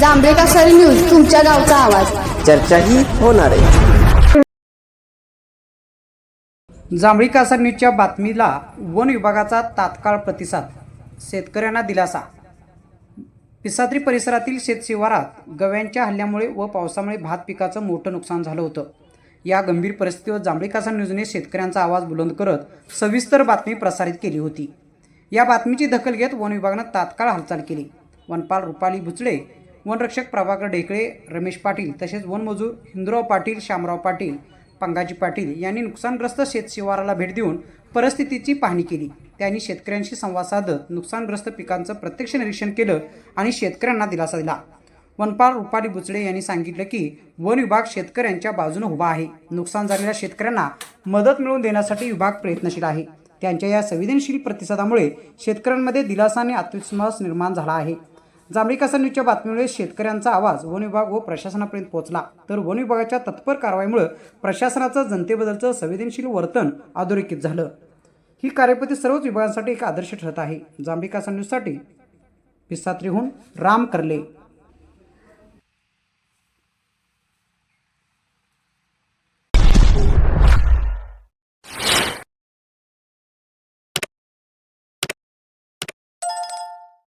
जांभळे कासारी news तुमच्या गावचा आवाज. चर्चाही होणार आहे. जांभळी कासार न्यूजच्या बातमीला वन विभागाचा तात्काळ प्रतिसाद शेतकऱ्यांना दिलासा. पिसात्री परिसरातील शेतशिवारात गव्यांच्या हल्ल्यामुळे व पावसामुळे भात पिकाचं मोठं नुकसान झालं होतं. या गंभीर परिस्थितीवर जांभळी कासार न्यूजने शेतकऱ्यांचा आवाज बुलंद करत सविस्तर बातमी प्रसारित केली होती. या बातमीची दखल घेत वन विभागानं तात्काळ हालचाल केली. वनपाल रुपाली बुचडे वनरक्षक प्रभाकर ढेकळे रमेश पाटील तसेच वनमजूर हिंदुराव पाटील शामराव पाटील पंगाजी पाटील यांनी नुकसानग्रस्त शेतशिवाराला भेट देऊन परिस्थितीची पाहणी केली. त्यांनी शेतकऱ्यांशी संवाद साधत नुकसानग्रस्त पिकांचं प्रत्यक्ष निरीक्षण केलं आणि शेतकऱ्यांना दिलासा दिला. वनपाल रुपाली बुचडे यांनी सांगितलं की वन विभाग शेतकऱ्यांच्या बाजूने उभा आहे. नुकसान झालेल्या शेतकऱ्यांना मदत मिळवून देण्यासाठी विभाग प्रयत्नशील आहे. त्यांच्या या संवेदनशील प्रतिसादामुळे शेतकऱ्यांमध्ये दिलासा आणि आत्मविश्वास निर्माण झाला आहे. जांभळी कासा न्यूजच्या बातमीमुळे शेतकऱ्यांचा आवाज वन विभाग व प्रशासनापर्यंत पोहोचला. तर वन विभागाच्या तत्पर कारवाईमुळे प्रशासनाचं जनतेबद्दलचं संवेदनशील वर्तन अधोरेखित झालं. ही कार्यपद्धती सर्वच विभागांसाठी एक आदर्श ठरत आहे. जांभळी कासा न्यूजसाठी पिसात्रीहून राम करले.